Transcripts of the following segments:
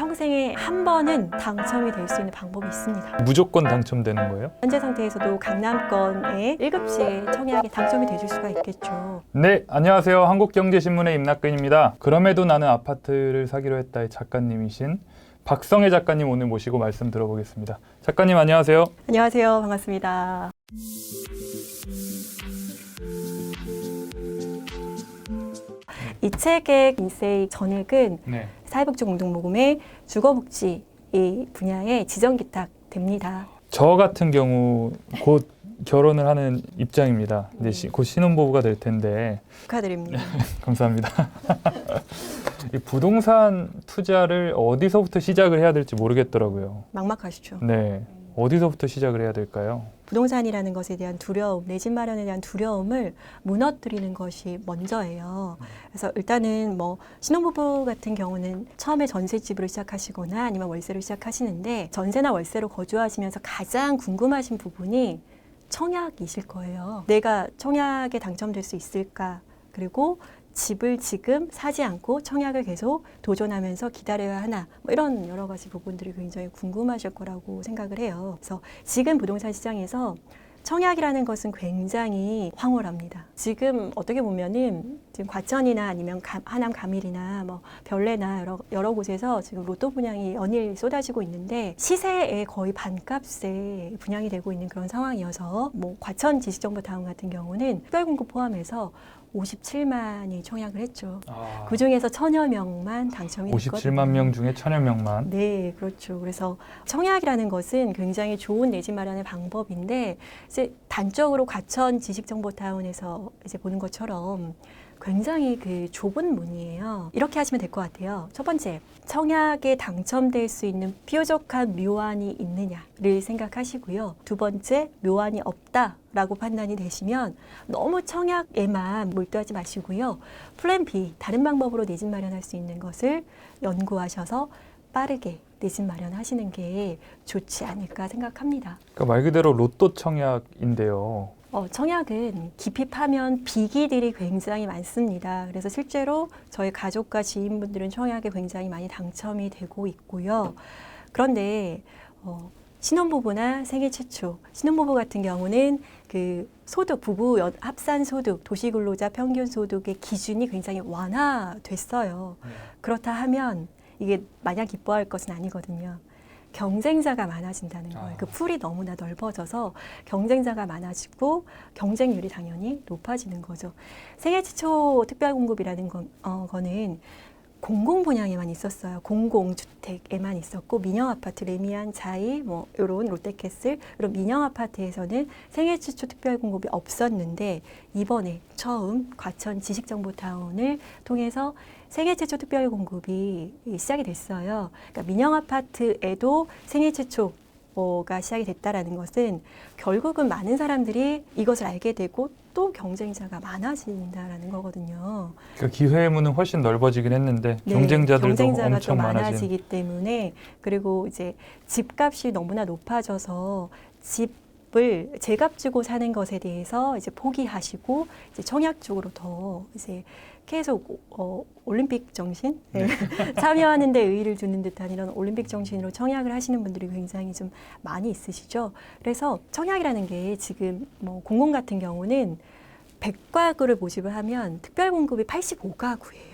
평생에 한 번은 당첨이 될 수 있는 방법이 있습니다. 무조건 당첨되는 거예요? 현재 상태에서도 강남권의 1급지에 청약에 당첨이 되실 수가 있겠죠. 네, 안녕하세요. 한국경제신문의 임낙근입니다. 그럼에도 나는 아파트를 사기로 했다의 작가님이신 박성혜 작가님 오늘 모시고 말씀 들어보겠습니다. 작가님 안녕하세요. 안녕하세요. 반갑습니다. 이 책의 인세이 전액은 네. 사회복지 공동모금의 주거복지 이 분야에 지정 기탁됩니다. 저 같은 경우 곧 결혼을 하는 입장입니다. 이제 시- 곧 신혼부부가 될 텐데 축하드립니다. 감사합니다. 이 부동산 투자를 어디서부터 시작을 해야 될지 모르겠더라고요. 막막하시죠. 네. 어디서부터 시작을 해야 될까요? 부동산이라는 것에 대한 두려움, 내 집 마련에 대한 두려움을 무너뜨리는 것이 먼저예요. 그래서 일단은 뭐 신혼부부 같은 경우는 처음에 전세집으로 시작하시거나 아니면 월세로 시작하시는데 전세나 월세로 거주하시면서 가장 궁금하신 부분이 청약이실 거예요. 내가 청약에 당첨될 수 있을까? 그리고 집을 지금 사지 않고 청약을 계속 도전하면서 기다려야 하나 뭐 이런 여러 가지 부분들이 굉장히 궁금하실 거라고 생각을 해요. 그래서 지금 부동산 시장에서 청약이라는 것은 굉장히 황홀합니다. 지금 어떻게 보면은 지금 과천이나 아니면 감- 하남 가밀이나 뭐 별내나 여러, 여러 곳에서 지금 로또 분양이 연일 쏟아지고 있는데 시세의 거의 반값에 분양이 되고 있는 그런 상황이어서 뭐 과천 지식정보타운 같은 경우는 특별공급 포함해서 57만이 청약을 했죠. 그 중에서 천여 명만 당첨이 됐거든요. 57만 명 중에 천여 명만. 네, 그렇죠. 그래서 청약이라는 것은 굉장히 좋은 내집 마련의 방법인데 이제 단적으로 과천 지식정보타운에서 이제 보는 것처럼 굉장히 그 좁은 문이에요. 이렇게 하시면 될 것 같아요. 첫 번째, 청약에 당첨될 수 있는 뾰족한 묘안이 있느냐를 생각하시고요. 두 번째, 묘안이 없다 라고 판단이 되시면 너무 청약에만 몰두하지 마시고요. 플랜 B, 다른 방법으로 내 집 마련할 수 있는 것을 연구하셔서 빠르게 내집 마련하시는 게 좋지 않을까 생각합니다. 그러니까 말 그대로 로또 청약인데요. 어, 청약은 깊이 파면 비기들이 굉장히 많습니다. 그래서 실제로 저희 가족과 지인분들은 청약에 굉장히 많이 당첨이 되고 있고요. 그런데 어, 신혼부부나 생애 최초, 신혼부부 같은 경우는 그 소득, 부부 연- 합산 소득, 도시근로자 평균 소득의 기준이 굉장히 완화됐어요. 그렇다 하면 이게 마냥 기뻐할 것은 아니거든요. 경쟁자가 많아진다는 거예요. 아. 그 풀이 너무나 넓어져서 경쟁자가 많아지고 경쟁률이 당연히 높아지는 거죠. 생애 최초 특별 공급이라는 건, 어, 거는 공공 분양에만 있었어요. 공공 주택에만 있었고 민영 아파트 레미안 자이 뭐 이런 롯데캐슬 이런 민영 아파트에서는 생애 최초 특별 공급이 없었는데 이번에 처음 과천 지식정보타운을 통해서 생애 최초 특별 공급이 시작이 됐어요. 그러니까 민영 아파트에도 생애 최초 가 시작이 됐다라는 것은 결국은 많은 사람들이 이것을 알게 되고 또 경쟁자가 많아진다라는 거거든요. 그러니까 기회의 문은 훨씬 넓어지긴 했는데 네, 경쟁자들도 경쟁자가 엄청. 많아지기 때문에 그리고 이제 집값이 너무나 높아져서 집 을 제값 주고 사는 것에 대해서 이제 포기하시고 이제 청약 쪽으로 더 이제 계속 어, 올림픽 정신 네. 참여하는 데 의의를 두는 듯한 이런 올림픽 정신으로 청약을 하시는 분들이 굉장히 좀 많이 있으시죠. 그래서 청약이라는 게 지금 뭐 공공 같은 경우는 100가구를 모집을 하면 특별 공급이 85가구예요.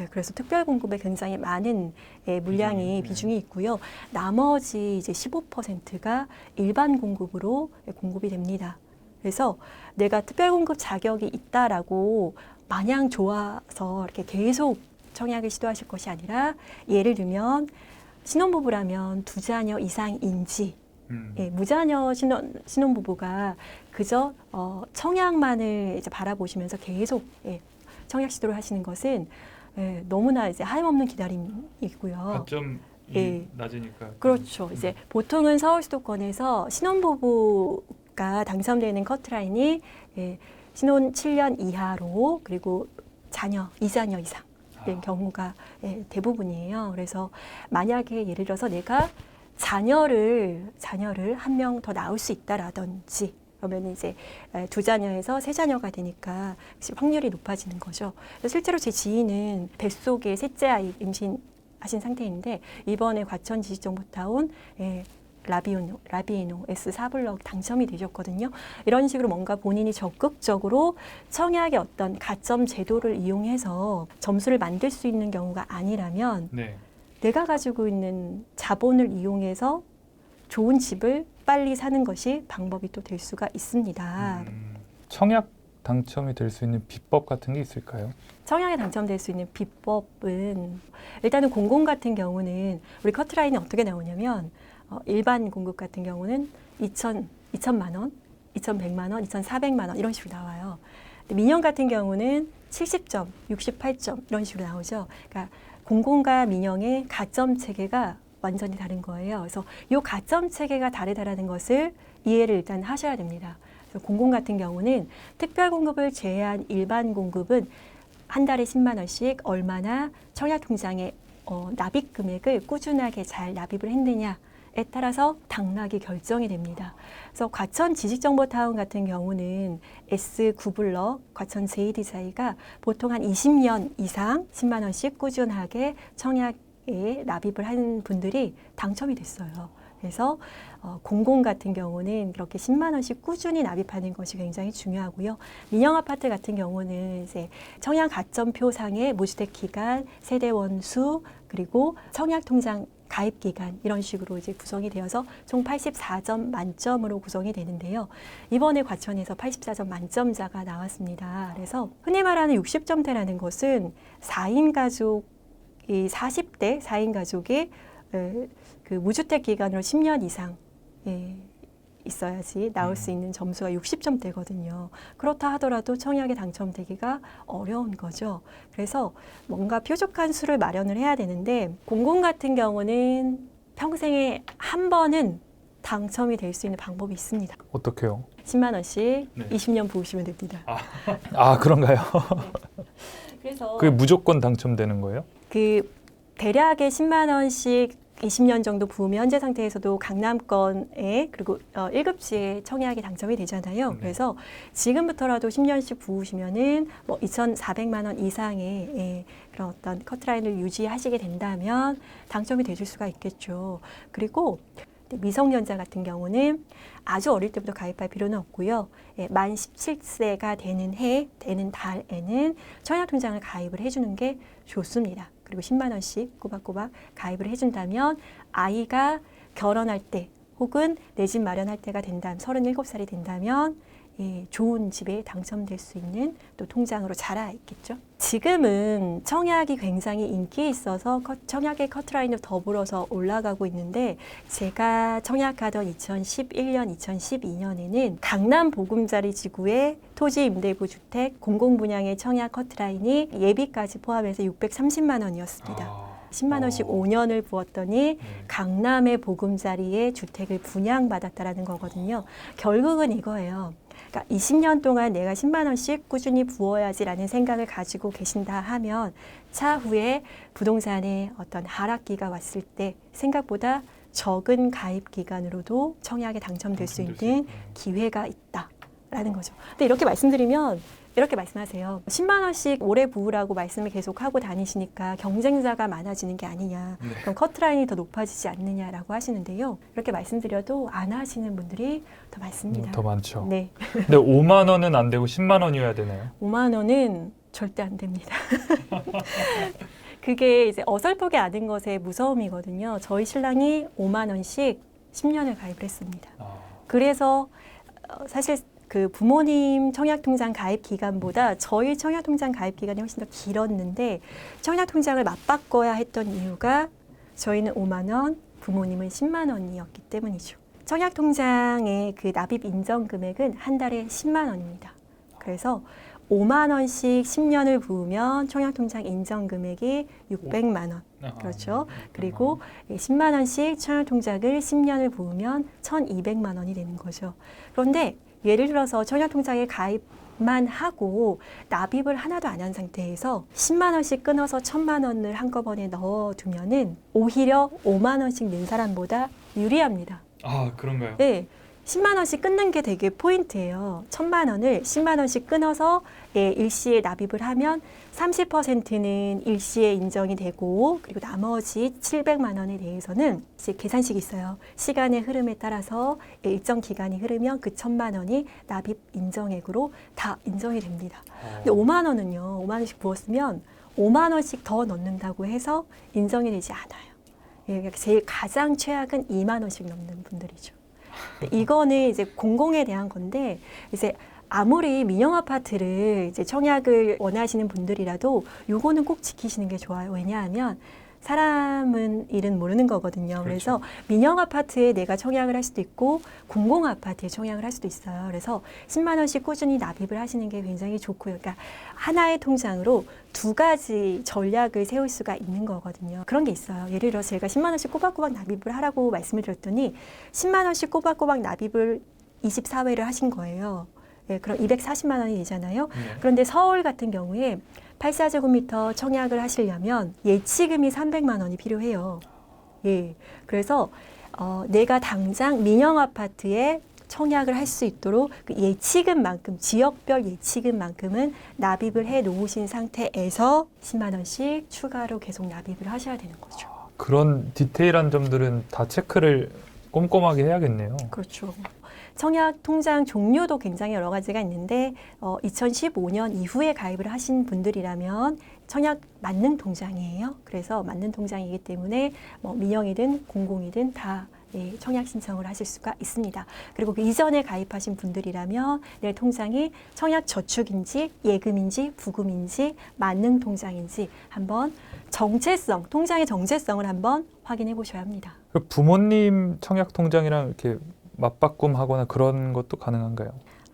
네, 그래서 특별 공급에 굉장히 많은 예, 물량이 비중이, 네. 비중이 있고요. 나머지 이제 15%가 일반 공급으로 예, 공급이 됩니다. 그래서 내가 특별 공급 자격이 있다라고 마냥 좋아서 이렇게 계속 청약을 시도하실 것이 아니라 예를 들면 신혼부부라면 두 자녀 이상인지 음. 예, 무자녀 신혼, 신혼부부가 그저 어, 청약만을 이제 바라보시면서 계속 예, 청약 시도를 하시는 것은 예, 너무나 이제 하염없는 기다림이고요. 가점이 예. 낮으니까. 그렇죠. 이제 보통은 서울 수도권에서 신혼부부가 당첨되는 커트라인이 예, 신혼 7년 이하로 그리고 자녀, 이자녀 이상 된 아. 경우가 예, 대부분이에요. 그래서 만약에 예를 들어서 내가 자녀를 자녀를 한 명 더 낳을 수 있다라든지 그러면 이제 에, 두 자녀에서 세 자녀가 되니까 확률이 높아지는 거죠. 실제로 제 지인은 뱃속에 셋째 아이 임신 하신 상태인데 이번에 과천 지식정보타운 예, 라비오노, 라비에노 S4블럭 당첨이 되셨거든요. 이런 식으로 뭔가 본인이 적극적으로 청약의 어떤 가점 제도를 이용해서 점수를 만들 수 있는 경우가 아니라면 네. 내가 가지고 있는 자본을 이용해서 좋은 집을 빨리 사는 것이 방법이 또 될 수가 있습니다. 음, 청약 당첨이 될 수 있는 비법 같은 게 있을까요? 청약에 당첨될 수 있는 비법은 일단은 공공 같은 경우는 우리 커트라인이 어떻게 나오냐면 어, 일반 공급 같은 경우는 2천 2천만 원, 2,100만 원, 2,400만 원 이런 식으로 나와요. 민영 같은 경우는 70점, 68점 이런 식으로 나오죠. 그러니까 공공과 민영의 가점 체계가 완전히 다른 거예요. 그래서 이 가점 체계가 다르다라는 것을 이해를 일단 하셔야 됩니다. 공공 같은 경우는 특별 공급을 제외한 일반 공급은 한 달에 10만 원씩 얼마나 청약 통장에 어, 납입 금액을 꾸준하게 잘 납입을 했느냐 에 따라서 당락이 결정이 됩니다. 그래서 과천 지식정보타운 같은 경우는 S9블럭 과천 제이디자이가 보통 한 20년 이상 10만 원씩 꾸준하게 청약 에 납입을 한 분들이 당첨이 됐어요. 그래서 어, 공공 같은 경우는 그렇게 10만 원씩 꾸준히 납입하는 것이 굉장히 중요하고요. 민영 아파트 같은 경우는 이제 청약 가점표상의 무주택 기간, 세대 원수 그리고 청약 통장 가입 기간 이런 식으로 이제 구성이 되어서 총 84점 만점으로 구성이 되는데요. 이번에 과천에서 84점 만점자가 나왔습니다. 그래서 흔히 말하는 60점대라는 것은 4인 가족 이 40대 4인 가족이 에, 그 무주택 기간으로 10년 이상 예, 있어야지 나올 수 있는 점수가 60점대거든요. 그렇다 하더라도 청약에 당첨되기가 어려운 거죠. 그래서 뭔가 뾰족한 수를 마련을 해야 되는데 공공 같은 경우는 평생에 한 번은 당첨이 될 수 있는 방법이 있습니다. 어떻게요? 10만 원씩 네. 20년 부으시면 됩니다. 아 그런가요? 그래서 그게 무조건 당첨되는 거예요? 그 대략의 10만 원씩 20년 정도 부으면 현재 상태에서도 강남권에 그리고 어, 1급지에 청약이 당첨이 되잖아요. 네. 그래서 지금부터라도 10년씩 부으시면은 뭐 2,400만 원 이상의 예, 그런 어떤 커트라인을 유지하시게 된다면 당첨이 되실 수가 있겠죠. 그리고 미성년자 같은 경우는 아주 어릴 때부터 가입할 필요는 없고요. 예, 만 17세가 되는 해, 되는 달에는 청약통장을 가입을 해주는 게 좋습니다. 그리고 10만 원씩 꼬박꼬박 가입을 해준다면 아이가 결혼할 때 혹은 내 집 마련할 때가 된다면 37살이 된다면 예, 좋은 집에 당첨될 수 있는 또 통장으로 자라 있겠죠. 지금은 청약이 굉장히 인기 있어서 커- 청약의 커트라인을 더불어서 올라가고 있는데 제가 청약하던 2011년, 2012년에는 강남 보금자리 지구의 토지 임대부 주택 공공 분양의 청약 커트라인이 예비까지 포함해서 630만 원이었습니다. 10만 원씩 어. 5년을 부었더니 네. 강남의 보금자리에 주택을 분양받았다라는 거거든요. 결국은 이거예요. 그러니까 20년 동안 내가 10만 원씩 꾸준히 부어야지라는 생각을 가지고 계신다 하면 차후에 부동산의 어떤 하락기가 왔을 때 생각보다 적은 가입 기간으로도 청약에 당첨될 수 있는. 기회가 있다라는 거죠. 근데 이렇게 말씀드리면 이렇게 말씀하세요. 10만 원씩 오래 부으라고 말씀을 계속 하고 다니시니까 경쟁자가 많아지는 게 아니냐. 네. 그럼 커트라인이 더 높아지지 않느냐라고 하시는데요. 이렇게 말씀드려도 안 하시는 분들이 더 많습니다. 음, 더 많죠. 네. 근데 5만 원은 안 되고 10만 원이어야 되나요? 5만 원은 절대 안 됩니다. 그게 이제 어설프게 아는 것의 무서움이거든요. 저희 신랑이 5만 원씩 10년을 가입을 했습니다. 아, 그래서 어, 사실 그 부모님 청약통장 가입 기간보다 저희 청약통장 가입 기간이 훨씬 더 길었는데 청약통장을 맞바꿔야 했던 이유가 저희는 5만 원, 부모님은 10만 원이었기 때문이죠. 청약통장의 그 납입 인정 금액은 한 달에 10만 원입니다. 그래서 5만 원씩 10년을 부으면 청약통장 인정 금액이 600만 원. 아, 그렇죠. 네. 그리고 10만 원씩 청약통장을 10년을 부으면 1,200만 원이 되는 거죠. 그런데 예를 들어서 청약통장에 가입만 하고 납입을 하나도 안 한 상태에서 10만 원씩 끊어서 1,000만 원을 한꺼번에 넣어두면은 오히려 5만 원씩 낸 사람보다 유리합니다. 아 그런가요? 네. 10만 원씩 끊는 게 되게 포인트예요. 1000만 원을 10만 원씩 끊어서 예, 일시에 납입을 하면 30%는 일시에 인정이 되고 그리고 나머지 700만 원에 대해서는 이제 계산식이 있어요. 시간의 흐름에 따라서 예, 일정 기간이 흐르면 그 1000만 원이 납입 인정액으로 다 인정이 됩니다. 근데 5만 원은요. 5만 원씩 부었으면 5만 원씩 더 넣는다고 해서 인정이 되지 않아요. 예, 그러니까 제일 가장 최악은 2만 원씩 넣는 분들이죠. 이거는 이제 공공에 대한 건데 이제 아무리 민영 아파트를 이제 청약을 원하시는 분들이라도 요거는 꼭 지키시는 게 좋아요. 왜냐하면 사람은 일은 모르는 거거든요. 그래서 민영 아파트에 내가 청약을 할 수도 있고 공공 아파트에 청약을 할 수도 있어요. 그래서 10만 원씩 꾸준히 납입을 하시는 게 굉장히 좋고요. 그러니까 하나의 통장으로 두 가지 전략을 세울 수가 있는 거거든요. 그런 게 있어요. 예를 들어 제가 10만 원씩 꼬박꼬박 납입을 하라고 말씀을 드렸더니 10만 원씩 꼬박꼬박 납입을 24회를 하신 거예요. 예, 그럼 240만 원이 되잖아요. 그런데 서울 같은 경우에 84제곱미터 청약을 하시려면 예치금이 300만 원이 필요해요. 예. 그래서 어, 내가 당장 민영 아파트에 청약을 할 수 있도록 그 예치금만큼 지역별 예치금만큼은 납입을 해 놓으신 상태에서 10만 원씩 추가로 계속 납입을 하셔야 되는 거죠. 그런 디테일한 점들은 다 체크를 꼼꼼하게 해야겠네요. 그렇죠. 청약 통장 종류도 굉장히 여러 가지가 있는데 어, 2015년 이후에 가입을 하신 분들이라면 청약 만능 통장이에요. 그래서 만능 통장이기 때문에 뭐 민영이든 공공이든 다 예, 청약 신청을 하실 수가 있습니다. 그리고 그 이전에 가입하신 분들이라면 내 통장이 청약 저축인지 예금인지 부금인지 만능 통장인지 한번 정체성, 통장의 정체성을 한번 확인해 보셔야 합니다. 그 부모님 청약 통장이랑 이렇게 맞바꿈하거나 그런 것도 가능한가요?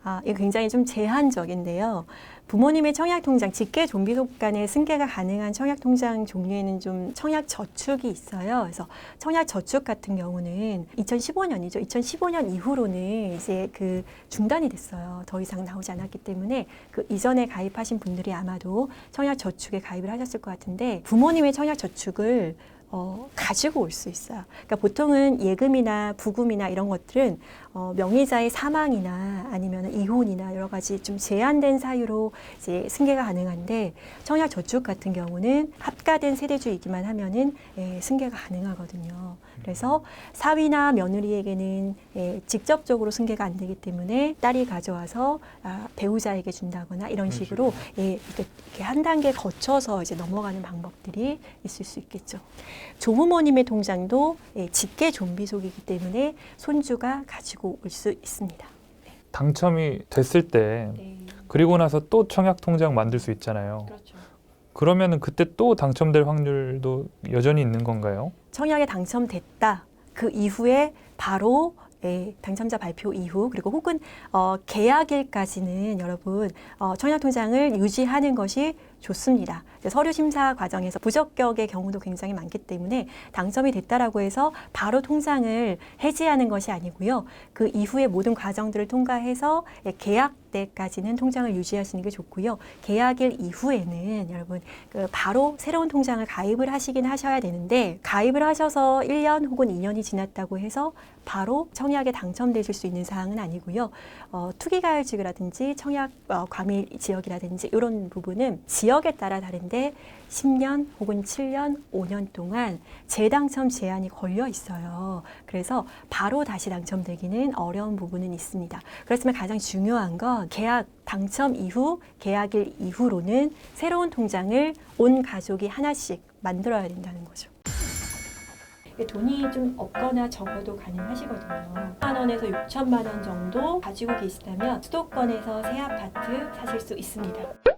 아, 이거 굉장히 좀 제한적인데요. 부모님의 청약 통장, 직계 좀비속 간의 승계가 가능한 청약 통장 종류에는 좀 청약 저축이 있어요. 그래서 청약 저축 같은 경우는 2015년이죠. 2015년 이후로는 이제 그 중단이 됐어요. 더 이상 나오지 않았기 때문에 그 이전에 가입하신 분들이 아마도 청약 저축에 가입을 하셨을 것 같은데 부모님의 청약 저축을 어, 가지고 올 수 있어요. 그러니까 보통은 예금이나 부금이나 이런 것들은 어, 명의자의 사망이나 아니면 이혼이나 여러 가지 좀 제한된 사유로 이제 승계가 가능한데 청약 저축 같은 경우는 합가된 세대주이기만 하면은 예, 승계가 가능하거든요. 그래서 사위나 며느리에게는 예, 직접적으로 승계가 안 되기 때문에 딸이 가져와서 아, 배우자에게 준다거나 이런 식으로 예, 이렇게, 이렇게 한 단계 거쳐서 이제 넘어가는 방법들이 있을 수 있겠죠. 조부모님의 통장도 예, 직계 좀비속이기 때문에 손주가 가지고 올 수 있습니다. 당첨이 됐을 때 네, 그리고 나서 또 청약 통장 만들 수 있잖아요. 그렇죠. 그러면은 그때 또 당첨될 확률도 여전히 있는 건가요? 청약에 당첨됐다. 그 이후에 바로 예, 당첨자 발표 이후 그리고 혹은 어, 계약일까지는 여러분 어, 청약통장을 유지하는 것이 좋습니다. 서류 심사 과정에서 부적격의 경우도 굉장히 많기 때문에 당첨이 됐다라고 해서 바로 통장을 해지하는 것이 아니고요. 그 이후에 모든 과정들을 통과해서 예, 계약 때까지는 통장을 유지하시는 게 좋고요. 계약일 이후에는 여러분 그 바로 새로운 통장을 가입을 하시긴 하셔야 되는데 가입을 하셔서 1년 혹은 2년이 지났다고 해서 바로 청약에 당첨되실 수 있는 사항은 아니고요. 어, 투기가열 지구라든지 청약 어, 과밀 지역이라든지 이런 부분은 지역 에 따라 다른데 10년 혹은 7년, 5년 동안 재당첨 제한이 걸려 있어요. 그래서 바로 다시 당첨되기는 어려운 부분은 있습니다. 그렇지만 가장 중요한 건 계약 당첨 이후, 계약일 이후로는 새로운 통장을 온 가족이 하나씩 만들어야 된다는 거죠. 돈이 좀 없거나 적어도 가능하시거든요. 1만 원에서 6천만 원 정도 가지고 계시다면 수도권에서 새 아파트 사실 수 있습니다.